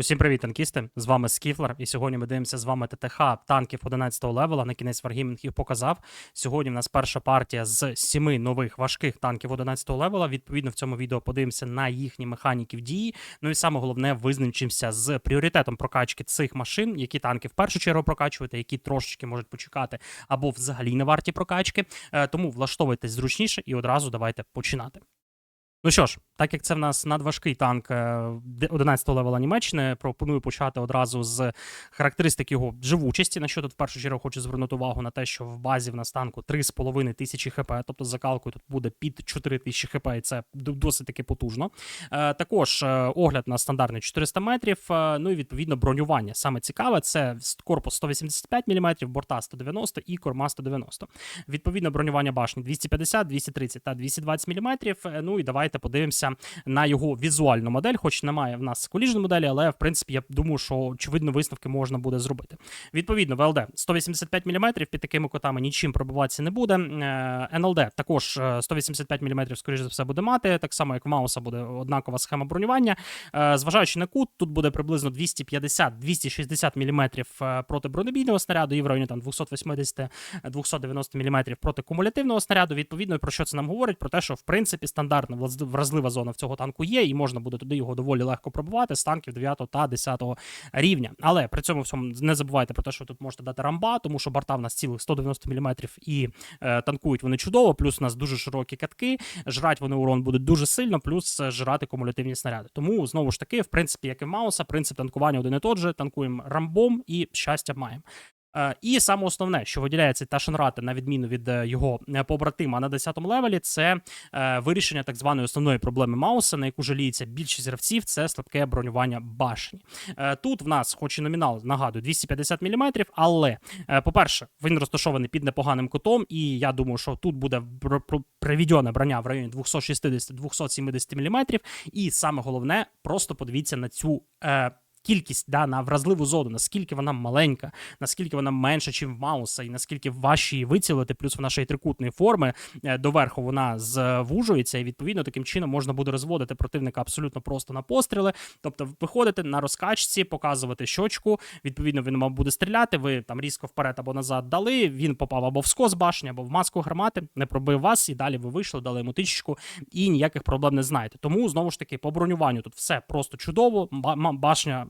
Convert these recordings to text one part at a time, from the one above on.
Усім привіт, танкісти! З вами Скіфлер, і сьогодні ми дивимося з вами ТТХ танків 11-го левела. На кінець Wargaming їх показав. Сьогодні в нас перша партія з сіми нових важких танків 11 левела. Відповідно, в цьому відео подивимося на їхні механіки в дії. Ну і саме головне, визначимося з пріоритетом прокачки цих машин, які танки в першу чергу прокачувати, які трошечки можуть почекати, або взагалі не варті прокачки. Е, Тому влаштовуйтесь зручніше і одразу давайте починати. Ну що ж, так як це в нас надважкий танк 11-го левела Німеччини, пропоную почати одразу з характеристик його живучості. На що тут в першу чергу хочу звернути увагу на те, що в базі в нас танку 3,5 тисячі хп, тобто з закалкою тут буде під 4 тисячі хп, і це досить таки потужно. Е, Також е, огляд на стандартний 400 метрів. е, Ну і відповідно бронювання. Саме цікаве, це корпус 185 мм, борта 190 і корма 190. Відповідно, бронювання башні 250, 230 та 220 мм. Ну і давайте подивимося на його візуальну модель, хоч немає в нас коліжної моделі, але в принципі я думаю, що очевидно висновки можна буде зробити. Відповідно, ВЛД 185 мм, під такими котами нічим пробиватися не буде. Е, НЛД також е, 185 мм, скоріш за все, буде мати. Так само, як в Мауса буде однакова схема бронювання. Е, Зважаючи на кут, тут буде приблизно 250-260 мм проти бронебійного снаряду і в районі там 280-290 мм проти кумулятивного снаряду. Відповідно, про що це нам говорить? Про те, що в принципі стандартна влаз- вразлива зона в цього танку є, і можна буде туди його доволі легко пробувати з танків 9 та 10 рівня. Але при цьому всьому не забувайте про те, що тут можете дати рамба, тому що борта в нас цілих 190 мм і е, танкують вони чудово. Плюс у нас дуже широкі катки, жрать вони урон будуть дуже сильно, плюс е, жрати кумулятивні снаряди. Тому знову ж таки, в принципі, як і Мауса, принцип танкування один і тот же. Танкуємо рамбом і щастя маємо. Е, І саме основне, що виділяється Ташенрати, на відміну від е, його е, побратима на 10-му левелі, це вирішення так званої основної проблеми Мауса, на яку жаліється більшість гравців, це слабке бронювання башні. Тут в нас, хоч і номінал, нагадую, 250 мм, але, по-перше, він розташований під непоганим кутом, і я думаю, що тут буде пр- пр- приведена броня в районі 260-270 мм. І саме головне, просто подивіться на цю. Кількість да, на вразливу зону, наскільки вона маленька, наскільки вона менша, ніж в Мауса, і наскільки важче її вицілити, плюс вона ще й трикутної форми е, доверху вона звужується, і відповідно таким чином можна буде розводити противника абсолютно просто на постріли. Тобто виходити на розкачці, показувати щочку. Відповідно, він мав буде стріляти. Ви там різко вперед або назад дали. Він попав або в скос башні, або в маску гармати, не пробив вас, і далі ви вийшли, дали йому тичечку, і ніяких проблем не знаєте. Тому знову ж таки по бронюванню тут все просто чудово. Ба- Башня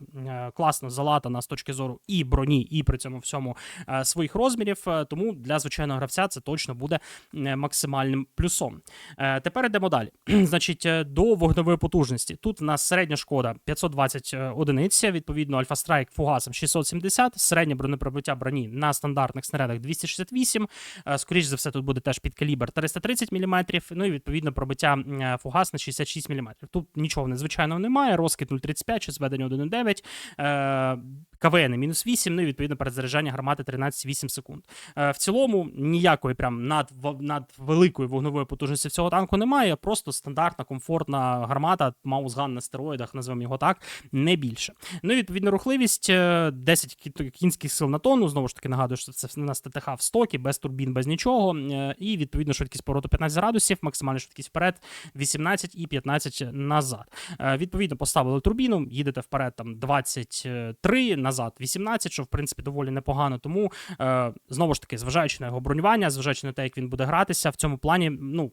класно залатана з точки зору і броні, і при цьому всьому е, своїх розмірів. Е, Тому для звичайного гравця це точно буде е, максимальним плюсом. Е, Тепер йдемо далі. Значить, е, до вогневої потужності. Тут в нас середня шкода 520 одиниць, відповідно, Альфа Страйк фугасом 670, середнє бронепробиття броні на стандартних снарядах 268. Е, Скоріш за все, тут буде теж під калібр 330 мм, ну і відповідно пробиття е, фугас на 66 мм. Тут нічого незвичайного немає. Розкид 0,35 чи зведення 1,9. Е, КВН мінус 8, ну і відповідно перезаряджання гармати 13,8 секунд. Е, В цілому ніякої прям над, над великої вогневої потужності цього танку немає. Просто стандартна, комфортна гармата, маузган на стероїдах, називаємо його так, не більше. Ну і відповідно рухливість е, 10 кінських сил на тонну. Знову ж таки нагадую, що це у нас ТТХ в стокі, без турбін, без нічого. Е, І відповідно швидкість повороту 15 градусів, максимальна швидкість вперед 18 і 15 назад. Е, Відповідно, поставили турбіну, їдете вперед там 23, назад 18, що в принципі доволі непогано. Тому е, знову ж таки, зважаючи на його бронювання, зважаючи на те, як він буде гратися, в цьому плані, ну.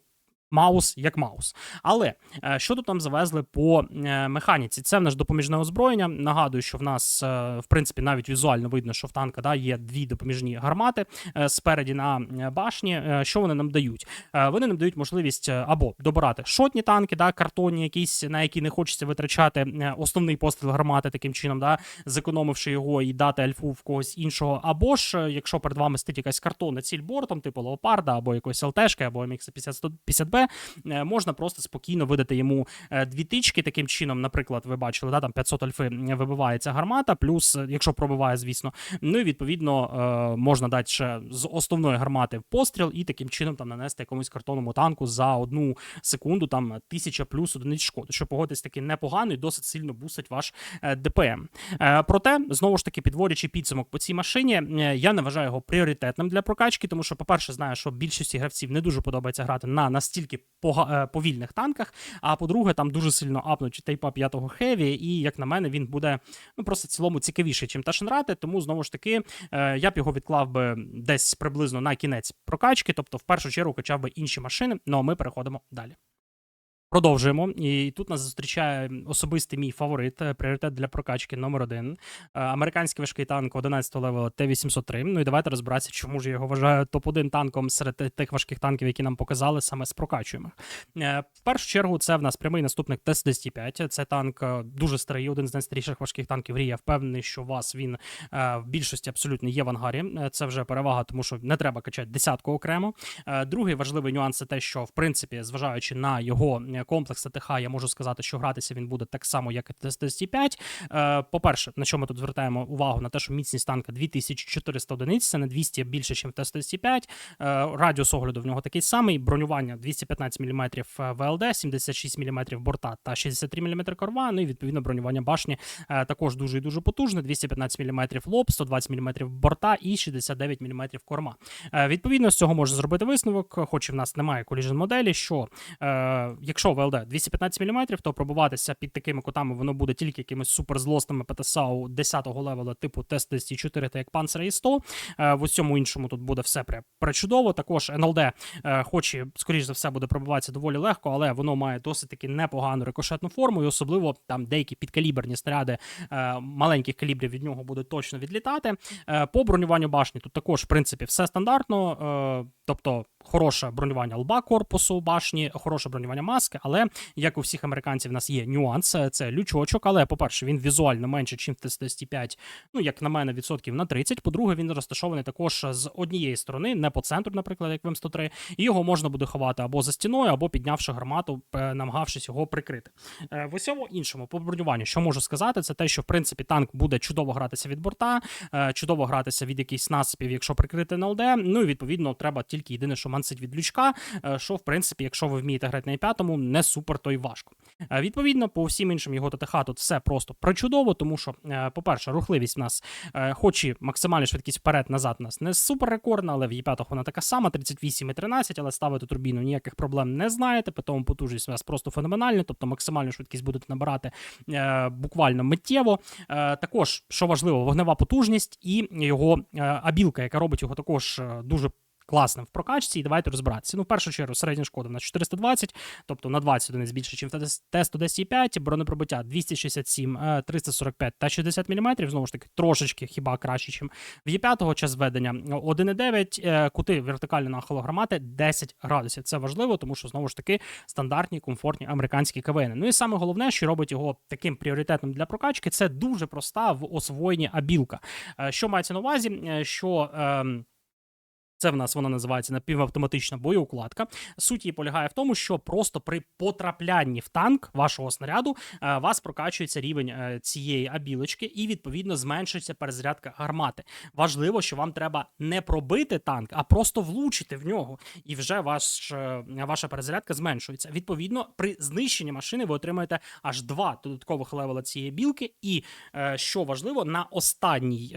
Маус як маус. Але е, що тут нам завезли по е, механіці? Це в нас допоміжне озброєння. Нагадую, що в нас, е, в принципі, навіть візуально видно, що в танка да, є дві допоміжні гармати спереді на башні. Що вони нам дають? Вони нам дають можливість або добирати шотні танки, да, картонні, якісь, на які не хочеться витрачати основний постріл гармати таким чином, да, зекономивши його і дати альфу в когось іншого. Або ж, якщо перед вами стоїть якась картонна ціль бортом, типу леопарда, або якоїсь ЛТшки, або MX 50Б, е, можна просто спокійно видати йому е, дві тички. Таким чином, наприклад, ви бачили, да, там 500 альфи вибивається гармата, плюс, якщо пробиває, звісно. Ну і відповідно е, можна дати ще з основної гармати постріл, і таким чином там нанести якомусь картонному танку за одну секунду, там тисяча плюс одиниць шкоди, що погодитись таки непогано і досить сильно бустить ваш ДПМ. Проте, знову ж таки, підводячи підсумок по цій машині, я не вважаю його пріоритетним для прокачки, тому що, по-перше, знаю, що більшості гравців не дуже подобається грати на настільки тільки е, повільних танках. А по-друге, там дуже сильно апнуть тайпа 5 Хеві, і як на мене, він буде ну просто в цілому цікавіший, чим Ташенрати. Тому знову ж таки е, я б його відклав би десь приблизно на кінець прокачки, тобто в першу чергу качав би інші машини. Ну а ми переходимо далі. Продовжуємо. І тут нас зустрічає особистий мій фаворит, е, пріоритет для прокачки номер один. Е, Американський важкий танк 11 левела Т-803. Ну і давайте розбиратися, чому ж я його вважаю топ-1 танком серед тих важких танків, які нам показали саме з прокачуємо. Е, В першу чергу, це в нас прямий наступник Т-105. Це танк дуже старий, один з найстаріших важких танків в грі. Я впевнений, що у вас він в більшості абсолютно є в ангарі. Це вже перевага, тому що не треба качати десятку окремо. Другий важливий нюанс це те, що в принципі, зважаючи на його комплекс ТТХ, я можу сказати, що гратися він буде так само, як і Т-105. Е, По-перше, на що ми тут звертаємо увагу на те, що міцність танка 2400 одиниць, це на 200 більше, ніж Т-105. Е, Радіус огляду в нього такий самий. Бронювання 215 мм ВЛД, 76 мм борта та 63 мм корва. Ну і відповідно бронювання башні е, також дуже і дуже потужне. 215 мм лоб, 120 мм борта і 69 мм корма. Відповідно, з цього можна зробити висновок, хоч і в нас немає коліжен моделі, що е, якщо ВЛД 215 мм, то пробуватися під такими кутами воно буде тільки якимись суперзлосними ПТСАУ 10-го левела типу Т-104 та як Panzer і 100. Е, в усьому іншому тут буде все пре- пречудово. Також НЛД, е, хоч і, скоріш за все, буде пробиватися доволі легко, але воно має досить таки непогану рикошетну форму, і особливо там деякі підкаліберні снаряди е, маленьких калібрів від нього будуть точно відлітати. Е, по бронюванню башні тут також, в принципі, все стандартно. Тобто хороше бронювання лба корпусу башні, хороше бронювання маски, але як у всіх американців, в нас є нюанс, е, це лючочок. Але, по-перше, він візуально менше, ніж Т-105, ну як на мене, відсотків на 30. По-друге, він розташований також з однієї сторони, не по центру, наприклад, як в М103, і його можна буде ховати або за стіною, або піднявши гармату, е, намагавшись його прикрити. Е, В усьому іншому по бронюванню, що можу сказати, це те, що в принципі танк буде чудово гратися від борта, чудово гратися від якихось насипів, якщо прикрити на ЛД. Ну і відповідно треба тільки єдине, що мансить від лючка, е, що в принципі, якщо ви вмієте грати на п'ятому, не супер то й важко. Е, Відповідно, по всім іншим його ТТХ тут все просто причудово, тому що, е, по-перше, рухливість в нас, хоч і максимальна швидкість вперед-назад у нас не супер рекордна, але в Є5 вона така сама, 38 і 13, але ставити турбіну ніяких проблем не знаєте, при тому потужність у вас просто феноменальна, тобто максимальну швидкість будете набирати буквально миттєво. Також, що важливо, вогнева потужність і його абілка, яка робить його також дуже. Класним в прокачці, і давайте розбиратися. Ну, в першу чергу, середня шкода на 420, тобто на 20 одиниць більше, ніж в Т-110,5, бронепробиття 267, е, 345 та 60 мм, знову ж таки, трошечки хіба краще, ніж в Є5 час ведення 1,9, е, кути вертикальної нахилу гармати 10 градусів. Це важливо, тому що знову ж таки стандартні, комфортні американські КВН. Ну і саме головне, що робить його таким пріоритетом для прокачки, це дуже проста в освоєнні абілка. Е, Що мається на увазі, Е, що. ем, це в нас вона називається напівавтоматична боєукладка. Суть її полягає в тому, що просто при потраплянні в танк вашого снаряду е, вас прокачується рівень е, цієї абілочки, і відповідно зменшується перезарядка гармати. Важливо, що вам треба не пробити танк, а просто влучити в нього, і вже ваш, е, ваша перезарядка зменшується. Відповідно, при знищенні машини ви отримаєте аж два додаткових левела цієї білки. І що важливо, на останній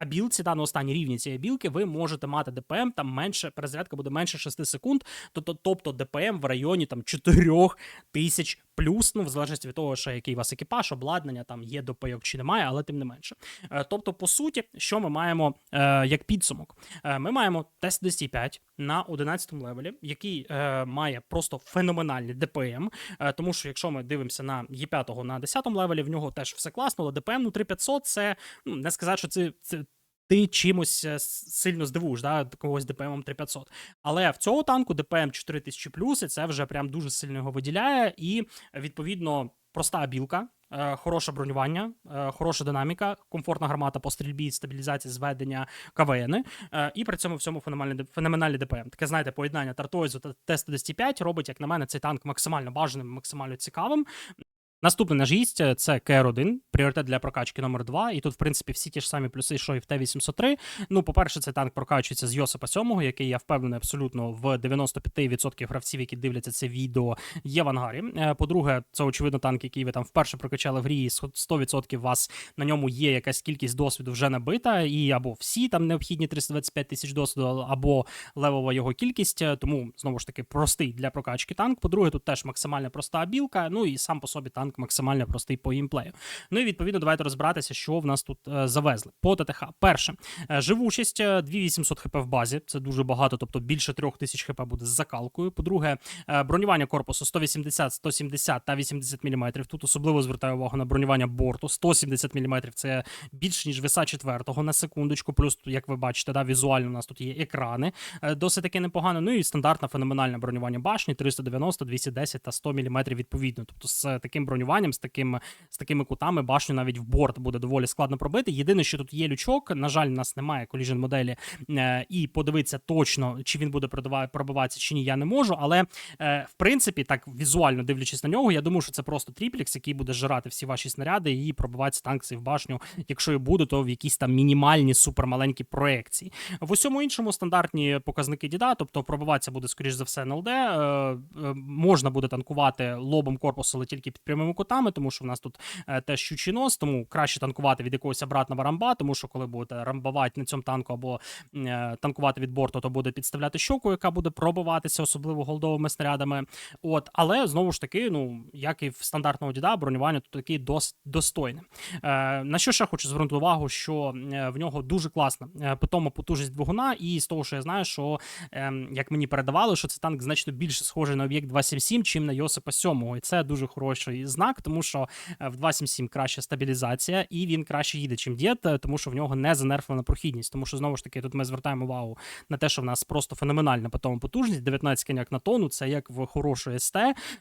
абілці, да, на останній рівні цієї білки, ви можете мати ДПМ, там менше перезарядка буде менше 6 секунд, тобто, тобто ДПМ в районі там 4 тисяч плюс, ну в залежності від того, що який у вас екіпаж, обладнання там є допайок чи немає, але тим не менше. Е, Тобто, по суті, що ми маємо е, як підсумок? Е, Ми маємо тест 205 на 11 левелі, який е, має просто феноменальний ДПМ. Е, тому що якщо ми дивимося на Є5 на 10 левелі, в нього теж все класно, але ДПМ ну 3500 це ну не сказати, що це. це ти чимось е, сильно здивуєш, да, когось ДПМом 3500. Але в цього танку ДПМ 4000 плюс, і це вже прям дуже сильно його виділяє. І відповідно проста білка, е, хороше бронювання, е, хороша динаміка, комфортна гармата по стрільбі, стабілізація, зведення КВН. І при цьому всьому феноменальний, феноменальний ДПМ. Таке, знаєте, поєднання Тартойзу та Т-105 робить, як на мене, цей танк максимально бажаним, максимально цікавим. Наступний наш гість е, це КР-1, пріоритет для прокачки номер 2 І тут, в принципі, всі ті ж самі плюси, що і в Т-803. Ну, по-перше, цей танк прокачується з Йосипа 7, який я впевнений абсолютно в 95% гравців, які дивляться це відео, є в ангарі. Е, По-друге, це очевидно танк, який ви там вперше прокачали в грі, і 100% у вас на ньому є якась кількість досвіду вже набита, і або всі там необхідні 325 тисяч досвіду, або левова його кількість. Е, Тому знову ж таки простий для прокачки танк. По-друге, тут теж максимально проста абілка. Ну і сам по собі танк максимально простий по геймплею. Ну і відповідно давайте розбиратися, що в нас тут е, завезли. По ТТХ. Перше, е, живучість е, 2800 хп в базі. Це дуже багато, тобто більше 3000 хп буде з закалкою. По-друге, е, бронювання корпусу 180, 170 та 80 мм. Тут особливо звертаю увагу на бронювання борту. 170 мм це більше ніж виса четвертого на секундочку. Плюс, як ви бачите, да, візуально у нас тут є екрани. Е, Досить таки непогано. Ну і стандартне феноменальне бронювання башні 390, 210 та 100 мм відповідно. Тобто з таким бронюванням, з таким з такими кутами башню навіть в борт буде доволі складно пробити. Єдине, що тут є лючок. На жаль, у нас немає коліжен моделі, е, і подивитися точно, чи він буде пробиватися чи ні, я не можу. Але е, в принципі, так візуально дивлячись на нього, я думаю, що це просто тріплікс, який буде жирати всі ваші снаряди і пробиватися танкси в башню. Якщо і буде, то в якісь там мінімальні супермаленькі проекції. В усьому іншому стандартні показники діда, тобто пробиватися буде скоріш за все на ЛД. Е, можна буде танкувати лобом корпусу, але тільки під прямими кутами, тому що в нас тут е, теж щучий нос, тому краще танкувати від якогось обратного рамба, тому що коли будете рамбувати на цьому танку або е, танкувати від борту, то буде підставляти щоку, яка буде пробиватися, особливо голдовими снарядами. От, але знову ж таки, ну як і в стандартного діда, бронювання тут таки досить достойне. Е, на що ще хочу звернути увагу, що е, в нього дуже класна питома потужність двигуна, і з того, що я знаю, що е, як мені передавали, що це танк значно більше схожий на об'єкт 277, чим на Йосипа 7. І це дуже хороший знак, тому що е, в 277 краща стабілізація, і він краще їде, чим дід, е, тому що в нього не занерфлена прохідність. Тому що знову ж таки тут ми звертаємо увагу на те, що в нас просто феноменальна питома потужність, 19 коняк на тонну, це як в хорошої СТ,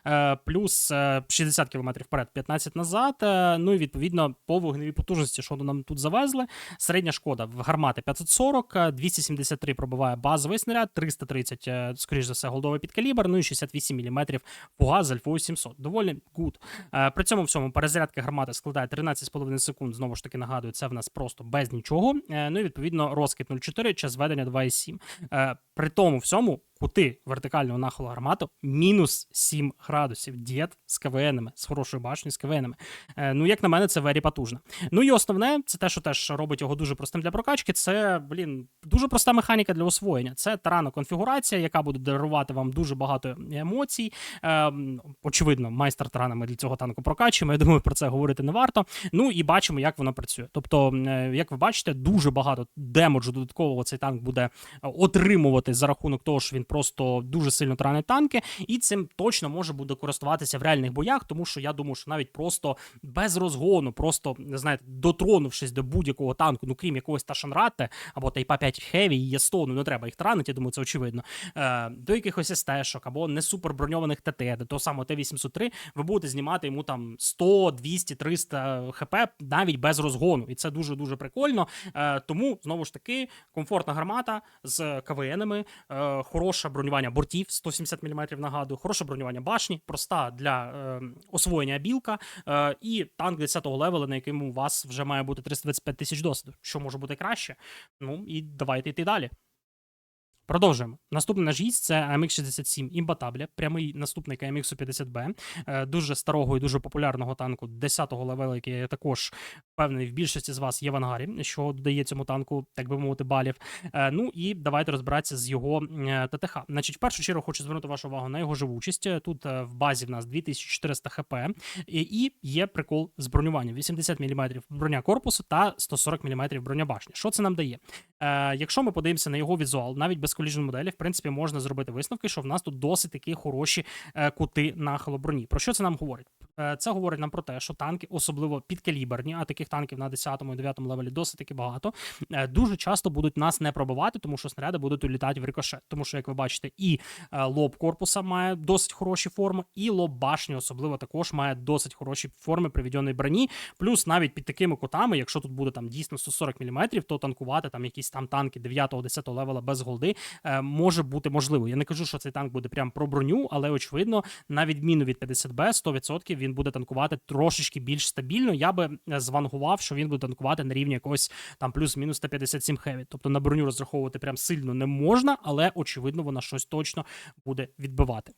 е, плюс е, 60 км вперед, 15 назад. Ну і відповідно по вогневій потужності, що нам тут завезли. Середня шкода в гармати 540, е, 273 пробиває базовий снаряд, 330, е, скоріш за все, голдовий підкалібр, ну і 68 мм фугас з альфою 700. Доволі гуд. Е, При цьому всьому перезарядка гармати складає 13,5 секунд. Знову ж таки нагадую, це в нас просто без нічого. Е, Ну і відповідно розкид 0,4, час ведення 2,7. Е, При тому всьому кути вертикального нахилу гармату мінус 7 градусів. Дід з КВНами, з хорошою башнею, з КВНами. Е, Ну, як на мене, це вері потужно. Ну і основне, це те, що теж робить його дуже простим для прокачки. Це, блін, дуже проста механіка для освоєння. Це тарана конфігурація, яка буде дарувати вам дуже багато емоцій. Е, очевидно, майстер тарана ми для цього танку прокачуємо. Я думаю, про це говорити не варто. Ну і бачимо, як воно працює. Тобто, е, як ви бачите, дуже багато демоджу додаткового цей танк буде е, отримувати за рахунок того, що він просто дуже сильно таранить танки, і цим точно може буде користуватися в реальних боях, тому що я думаю, що навіть просто без розгону, просто не знаєте, дотронувшись до будь-якого танку, ну крім якогось Ташанрате або Тайпа 5 Heavy і Є100, ну не треба їх таранити, я думаю, це очевидно. Е, до якихось СТ-шок або не суперброньованих ТТ, до того самого Т-803, ви будете знімати йому там 100, 200, 300 хп навіть без розгону. І це дуже дуже прикольно. Е, тому знову ж таки комфортна гармата з КВНами, е, хороше бронювання бортів 170 мм, нагадую, хороше бронювання башні, проста для е, освоєння білка, е, і танк 10-го левела, на якому у вас вже має бути 325 тисяч досвіду. Що може бути краще? Ну і давайте йти далі. Продовжуємо. Наступний наш гість це AMX-67 Імбатабля, прямий наступник AMX-50B, е, дуже старого і дуже популярного танку 10-го левела, який я також впевнений в більшості з вас є в ангарі, що додає цьому танку, так би мовити, балів. Е, Ну і давайте розбиратися з його е, ТТХ. Значить, в першу чергу хочу звернути вашу увагу на його живучість. Тут е, в базі в нас 2400 хп, і є прикол з бронюванням: 80 мм броня корпусу та 140 мм броня башні. Що це нам дає? Е, Якщо ми подивимося на його візуал, навіть без коліжен моделі, в принципі, можна зробити висновки, що в нас тут досить такі хороші е, кути нахилу броні. Про що це нам говорить? Е, Це говорить нам про те, що танки, особливо підкаліберні, а таких танків на 10 і 9 левелі досить таки багато. Е, Дуже часто будуть нас не пробивати, тому що снаряди будуть улітати в рикошет. Тому що, як ви бачите, і лоб корпуса має досить хороші форми, і лоб башні особливо також має досить хороші форми приведеної броні. Плюс навіть під такими кутами, якщо тут буде там дійсно 140 мм, то танкувати там якісь там танки 9-10 левела без голди е, може бути можливо. Я не кажу, що цей танк буде прям про броню, але очевидно, на відміну від 50Б, 100% він буде танкувати трошечки більш стабільно. Я би е, звангував, що він буде танкувати на рівні якогось там плюс-мінус 157 хеві. Тобто на броню розраховувати прям сильно не можна, але очевидно, вона щось точно буде відбивати.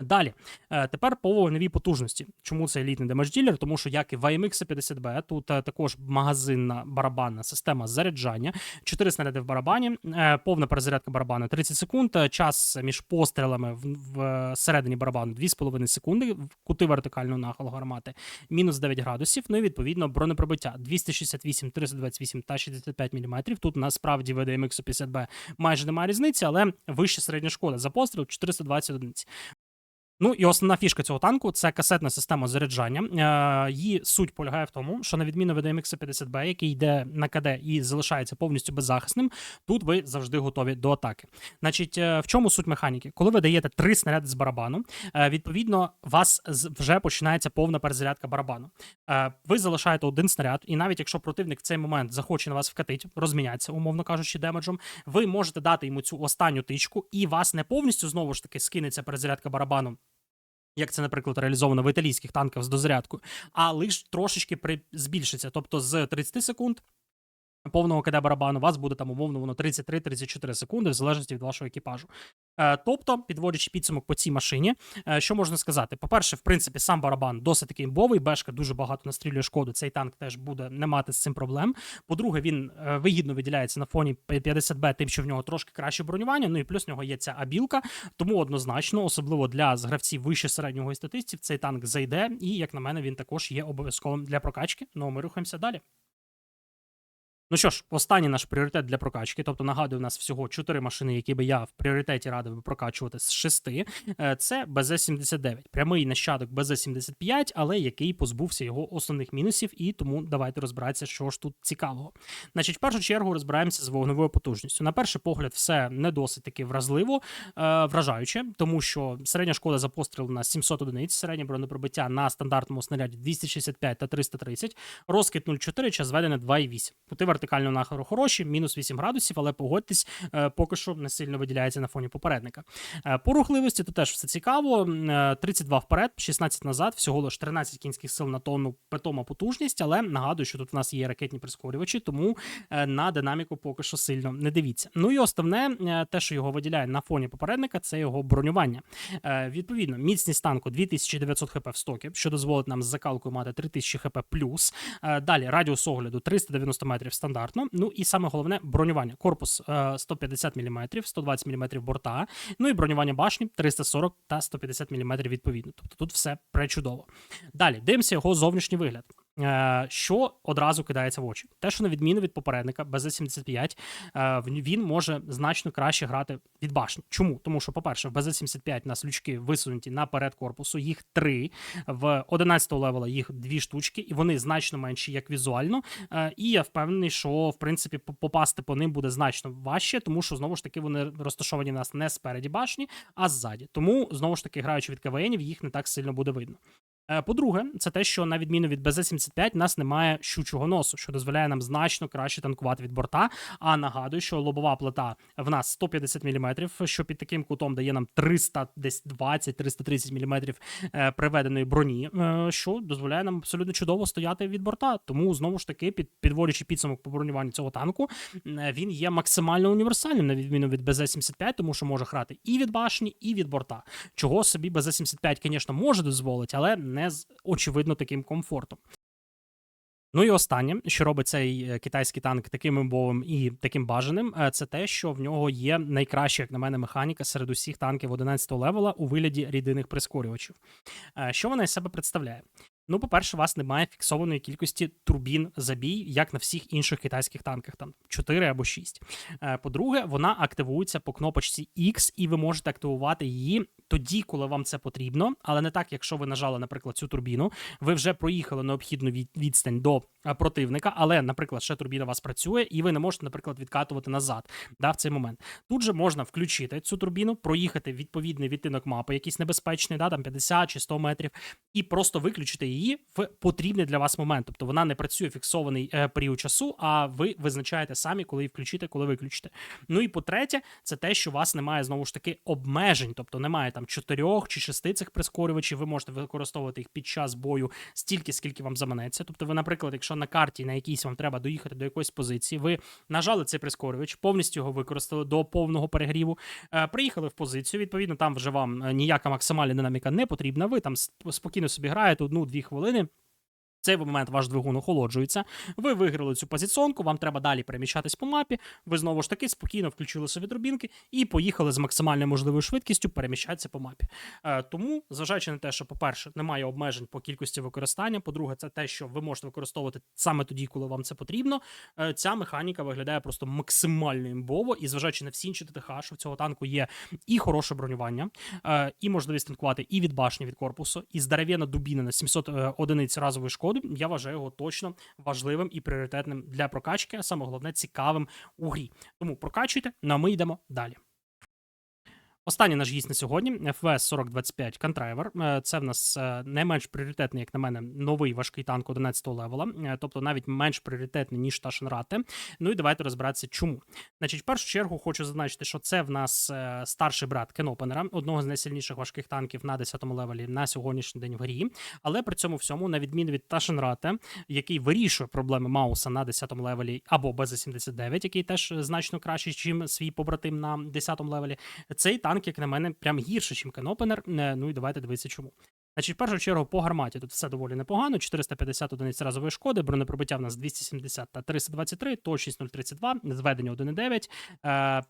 Далі, Е, тепер по вогневій потужності. Чому це елітний демедж-ділер? Тому що, як і в AMX 50B, тут е, також магазинна барабанна система заряджання, 4 снаряди в барабані, е, повна перезарядка барабану 30 секунд, час між пострілами в, середині барабану 2,5 секунди, кути вертикального нахилу гармати мінус 9 градусів. Ну і відповідно бронепробиття 268, 328 та 65 мм. Тут насправді в DMX 50B майже немає різниці, але вища середня шкода за постріл 420 одиниць. Ну і основна фішка цього танку це касетна система заряджання. Е, її суть полягає в тому, що на відміну від MX 50B, який йде на КД і залишається повністю беззахисним, тут ви завжди готові до атаки. Значить, е, в чому суть механіки? Коли ви даєте три снаряди з барабану, е, відповідно, у вас вже починається повна перезарядка барабану. Ви залишаєте один снаряд, і навіть якщо противник в цей момент захоче на вас вкатить, розміняться, умовно кажучи, демеджем, ви можете дати йому цю останню тичку, і вас не повністю знову ж таки скинеться перезарядка барабану. Як це, наприклад, реалізовано в італійських танках з дозарядкою, а лише трошечки при... збільшиться. Тобто з 30 секунд повного КД барабану у вас буде там умовно воно 33-34 секунди, в залежності від вашого екіпажу. Е, тобто, підводячи підсумок по цій машині, е, що можна сказати? По-перше, в принципі, сам барабан досить такий імбовий, бешка дуже багато настрілює шкоду. Цей танк теж буде не мати з цим проблем. По-друге, він е, вигідно виділяється на фоні 50Б, тим, що в нього трошки краще бронювання. Ну і плюс в нього є ця абілка. Тому однозначно, особливо для гравців вище середнього і статистів, цей танк зайде. І, як на мене, він також є обов'язковим для прокачки. Ну ми рухаємося далі. Ну що ж, останній наш пріоритет для прокачки. Тобто, нагадую, у нас всього 4 машини, які би я в пріоритеті радив би прокачувати з 6. Е, Це БЗ-79. Прямий нащадок БЗ-75, але який позбувся його основних мінусів, і тому давайте розбиратися, що ж тут цікавого. Значить, в першу чергу розбираємося з вогневою потужністю. На перший погляд, все не досить таки вразливо, е, вражаюче, тому що середня шкода за постріл на 700 одиниць, середнє бронепробиття на стандартному снаряді 265 та 330, розкид 0,4, час зведення 2,8. Вертикального нахилу хороші, мінус 8 градусів, але погодьтесь, е, поки що не сильно виділяється на фоні попередника. Е, По рухливості тут теж все цікаво. Е, 32 вперед, 16 назад, всього лиш 13 кінських сил на тонну питома потужність, але нагадую, що тут в нас є ракетні прискорювачі, тому е, на динаміку поки що сильно не дивіться. Ну і основне, е, те, що його виділяє на фоні попередника, це його бронювання. Е, Відповідно, міцність танку 2900 хп в стокі, що дозволить нам з закалкою мати 3000 хп плюс. Е, Далі радіус огляду 390 метрів стандартно. Ну і саме головне бронювання. Корпус е, 150 мм, 120 мм борта. Ну і бронювання башні 340 та 150 мм відповідно. Тобто тут все пречудово. Далі дивимося його зовнішній вигляд. Е, Що одразу кидається в очі? Те, що на відміну від попередника БЗ-75, е, він може значно краще грати від башні. Чому? Тому що, по-перше, в БЗ-75 у нас лючки висунуті наперед корпусу, їх три. В 11 левела їх дві штучки, і вони значно менші як візуально. Е, І я впевнений, що в принципі попасти по ним буде значно важче, тому що знову ж таки вони розташовані в нас не спереді башні, а ззаді. Тому знову ж таки, граючи від КВНів, їх не так сильно буде видно. Е, По-друге, це те, що на відміну від БЗ-75, у нас немає щучого носу, що дозволяє нам значно краще танкувати від борта. А нагадую, що лобова плита в нас 150 мм, що під таким кутом дає нам 320-330 мм е, приведеної броні, е, що дозволяє нам абсолютно чудово стояти від борта. Тому знову ж таки, під підводячи підсумок по бронюванню цього танку, він є максимально універсальним на відміну від БЗ-75, тому що може грати і від башні, і від борта. Чого собі БЗ-75, звісно, може дозволити, але не з очевидно таким комфортом. Ну і останнє, що робить цей е, китайський танк таким імбовим і таким бажаним, е, це те, що в нього є найкраща, як на мене, механіка серед усіх танків 11-го левела у вигляді рідинних прискорювачів. Е, Що вона із себе представляє? Ну, по-перше, у вас немає фіксованої кількості турбін забій, як на всіх інших китайських танках, там 4 або 6. Е, По-друге, вона активується по кнопочці X, і ви можете активувати її тоді, коли вам це потрібно, але не так, якщо ви нажали, наприклад, цю турбіну, ви вже проїхали необхідну відстань до е, противника, але, наприклад, ще турбіна у вас працює, і ви не можете, наприклад, відкатувати назад да, в цей момент. Тут же можна включити цю турбіну, проїхати відповідний відтинок мапи, якийсь небезпечний, да, там 50 чи 100 метрів, і просто виключити її в потрібний для вас момент. Тобто вона не працює фіксований е, період часу, а ви визначаєте самі, коли її включити, коли виключити. Ну і по-третє, це те, що у вас немає знову ж таки обмежень, тобто немає там чотирьох чи шести цих прискорювачів. Ви можете використовувати їх під час бою стільки, скільки вам заманеться. Тобто, ви, наприклад, якщо на карті на якійсь вам треба доїхати до якоїсь позиції, ви нажали цей прискорювач, повністю його використали до повного перегріву. Е, приїхали в позицію. Відповідно, там вже вам е, ніяка максимальна динаміка не потрібна. Ви там спокійно собі граєте одну-дві хвилини. Цей момент ваш двигун охолоджується. Ви виграли цю позиціонку, вам треба далі переміщатись по мапі. Ви знову ж таки спокійно включили собі дробінки і поїхали з максимально можливою швидкістю переміщатися по мапі. Е, тому, зважаючи на те, що, по-перше, немає обмежень по кількості використання. По-друге, це те, що ви можете використовувати саме тоді, коли вам це потрібно. Е, ця механіка виглядає просто максимально імбово, і зважаючи на всі інші ТТХ, що в цього танку є і хороше бронювання, е, і можливість танкувати і від башні, від корпусу, і здоров'яна дубіна на 700 е, одиниць разової шкоди. Я вважаю його точно важливим і пріоритетним для прокачки, а саме головне цікавим у грі. Тому прокачуйте, ну а ми йдемо далі. Останній наш гість на сьогодні FVS 4025 Контрайвер. Е, Це в нас е, найменш пріоритетний, як на мене, новий важкий танк 11 левела, е, тобто навіть менш пріоритетний, ніж Ташенрате. Ну і давайте розбиратися, чому. Значить, в першу чергу хочу зазначити, що це в нас е, старший брат Кенопенера, одного з найсильніших важких танків на 10 левелі на сьогоднішній день в грі. Але при цьому всьому, на відміну від Ташенрате, який вирішує проблеми Мауса на 10 левелі, або БЗ-79, який теж значно кращий, ніж свій побратим на 10 левелі, цей танк, як на мене, прям гірше, ніж Кенопенер. Е, Ну і давайте дивитися, чому. Значить, в першу чергу по гарматі тут все доволі непогано. 450 одиниць разової шкоди, бронепробиття в нас 270 та 323, точність 0,32, зведення 1,9. Е,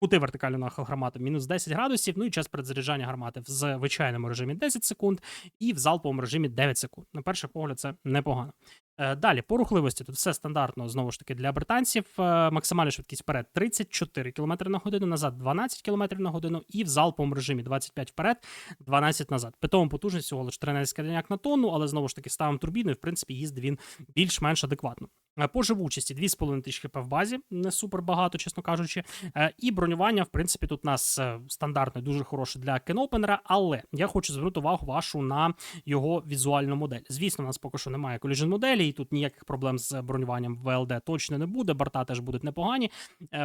Кути вертикального гармати мінус 10 градусів, ну і час перезаряджання гармати в звичайному режимі 10 секунд і в залповому режимі 9 секунд. На перший погляд, це непогано. Е, Далі, по рухливості, тут все стандартно знову ж таки для британців. Е, Максимальна швидкість вперед 34 км на годину, назад 12 км на годину, і в залповому режимі 25 вперед, 12 назад. Питому потужність всього лише 13 скляняк на тонну, але знову ж таки ставом турбіни, в принципі їздить він більш-менш адекватно. Е, По живучості 2,5 тисячі хп в базі, не супер багато, чесно кажучи. Е, І бронювання, в принципі, тут у нас е, стандартне, дуже хороше для кенопенера, але я хочу звернути увагу вашу на його візуальну модель. Звісно, у нас поки що немає коліжен моделі, і тут ніяких проблем з бронюванням в ВЛД точно не буде. Борта теж будуть непогані.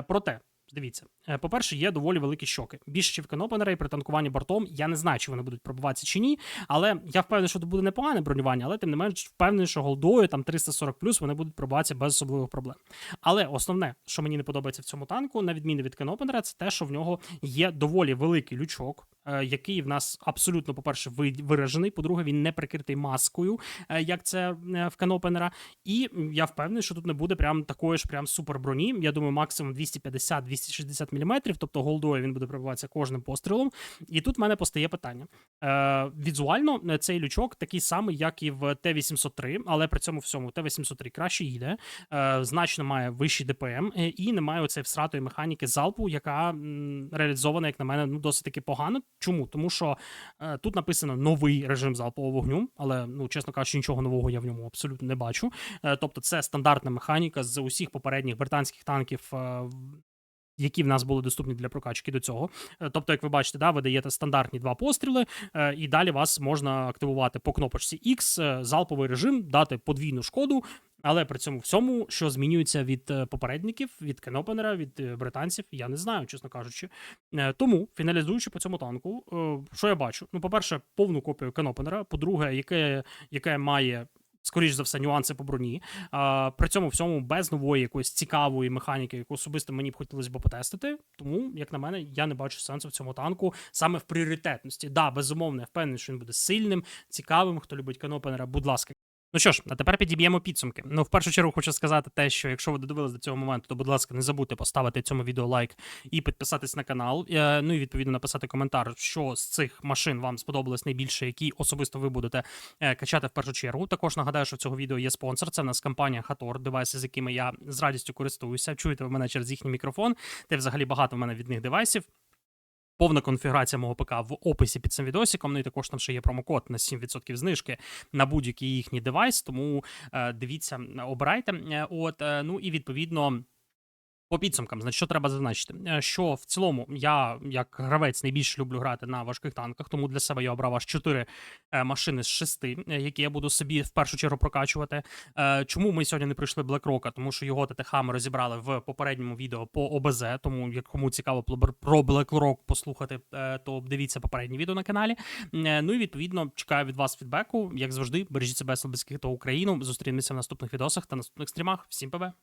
Проте. Дивіться, Е, по-перше, є доволі великі щоки. Більше кенопенера і при танкуванні бортом. Я не знаю, чи вони будуть пробуватися чи ні. Але я впевнений, що це буде непогане бронювання, але тим не менш впевнений, що голдою там 340 вони будуть пробуватися без особливих проблем. Але основне, що мені не подобається в цьому танку, на відміну від кенопенера, це те, що в нього є доволі великий лючок, який в нас абсолютно, по-перше, виражений. По-друге, він не прикритий маскою, е, як це е, в кенопенера. І я впевнений, що тут не буде прям такої ж прям супер броні. Я думаю, максимум 250-260 мм, тобто голдою він буде пробиватися кожним пострілом. І тут в мене постає питання. Е, візуально е, цей лючок такий самий, як і в Т-803, але при цьому всьому Т-803 краще їде, е, значно має вищий ДПМ е, і немає оцеї всратої механіки залпу, яка реалізована, як на мене, ну досить таки погано. Чому? Тому що е, тут написано новий режим залпового вогню, але ну чесно кажучи, нічого нового я в ньому абсолютно не бачу. Е, тобто, це стандартна механіка з усіх попередніх британських танків. е, які в нас були доступні для прокачки до цього. Е, Тобто, як ви бачите, да, ви даєте стандартні два постріли, е, і далі вас можна активувати по кнопочці X, е, залповий режим, дати подвійну шкоду. Але при цьому всьому, що змінюється від е, попередників, від Кенопенера, від е, британців, я не знаю, чесно кажучи. Е, Тому, фіналізуючи по цьому танку, що я бачу? Ну, по-перше, повну копію Кенопенера, по-друге, яке, яке має. Скоріш за все, нюанси по броні. А, при цьому всьому без нової якоїсь цікавої механіки, яку особисто мені б хотілося б потестити. Тому, як на мене, я не бачу сенсу в цьому танку саме в пріоритетності. Да, безумовно, я впевнений, що він буде сильним, цікавим. Хто любить канопенера, будь ласка. Ну що ж, а тепер підіб'ємо підсумки. Ну, в першу чергу хочу сказати те, що якщо ви додивились до цього моменту, то будь ласка, не забудьте поставити цьому відео лайк і підписатись на канал. Е, Ну і відповідно написати коментар, що з цих машин вам сподобалось найбільше, які особисто ви будете е, качати в першу чергу. Також нагадаю, що в цього відео є спонсор. Це в нас компанія Hator, девайси, з якими я з радістю користуюся. Чуєте ви мене через їхній мікрофон. Та взагалі багато в мене від них девайсів. Повна конфігурація мого ПК в описі під цим відосиком. Ну і також там ще є промокод на 7% знижки на будь-який їхній девайс. Тому е, дивіться, обирайте. Е, От, е, ну і відповідно. По підсумкам, значить, що треба зазначити, Е, що в цілому я, як гравець, найбільше люблю грати на важких танках, тому для себе я обрав аж 4 е, машини з 6, які я буду собі в першу чергу прокачувати. Е, Чому ми сьогодні не пройшли Блекрока? Тому що його ТТХ ми розібрали в попередньому відео по ОБЗ. Тому як кому цікаво про Блекрок послухати, е, то дивіться попереднє відео на каналі. Е, Ну і відповідно чекаю від вас фідбеку. Як завжди, бережіть себе, слабецьких та Україну. Зустрінемося в наступних відосах та наступних стрімах. Всім ПБ!